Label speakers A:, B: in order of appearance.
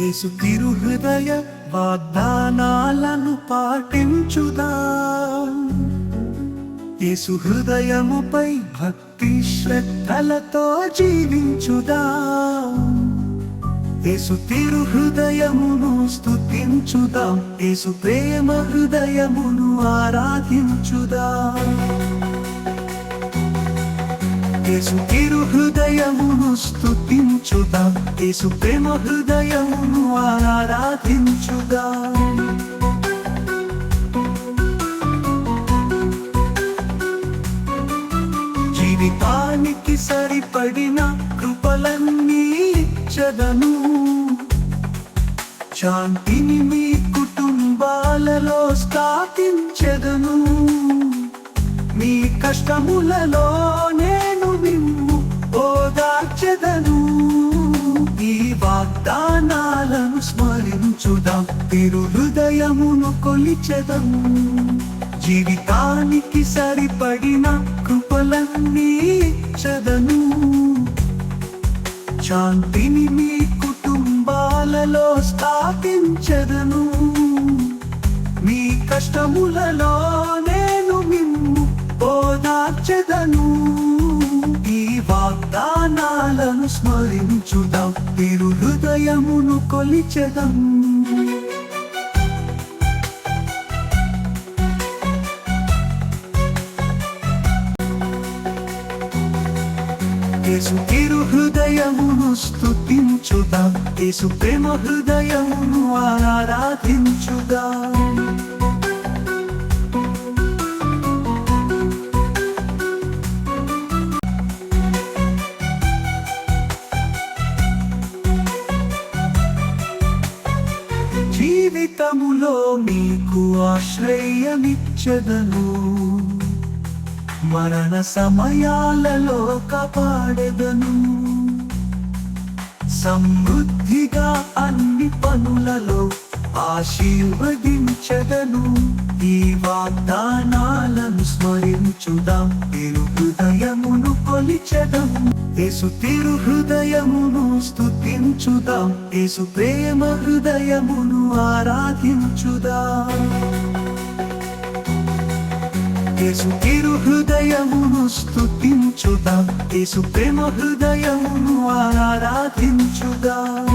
A: యేసు తిరుహృదయ వాగ్దానాలను పాటించుదా. యేసు హృదయముపై భక్తి శ్రద్ధలతో జీవించుదా. యేసు తిరు హృదయమును స్తుతించుదాం. యేసు ప్రేమ హృదయమును ఆరాధించుదాం. యేసు తిరు హృదయమును స్థుతించుదా యేసు ప్రేమ హృదయమును ఆరాధించుదా. జీవితానికి సరిపడిన కృపలన్నీ ఇచ్చదను. శాంతిని మీ కుటుంబాలలో స్థాపించదను. మీ కష్టములలో వాగ్దానాలను తిరు హృదయమును కొలిచెదము జీవితానికి సరిపడిన కృపలన్నీ చదను శాంతిని మీ కుటుంబాలలో స్థాపించదను. మీ కష్టములలో నేను మిమ్ము ఓదార్చెదను. వాగ్దానాలను స్మరించుదాం. తిరు హృదయమును కొలిచెదం. యేసు తిరు హృదయమును స్తుతించుదాం. యేసు ప్రేమ హృదయమును ఆరాధించుదాం. జీవితములో నీకు ఆశ్రయమిచ్చదను. మరణ సమయాలలో కాపాడెదను. సమృద్ధిగా అన్ని పనులలో ఆశీర్వదించదను. ఈ వాగ్దానాలను స్మరించుదాం తిరు హృదయమును కొలిచదం. ఏసు తిరు హృదయమును స్థుతించుదాం ఏసు ప్రేమ హృదయమును ఆరాధించుదాం. యేసు తిరు హృదయమును స్థుతించుదాం యేసు ప్రేమ హృదయమును ఆరాధించుదాం.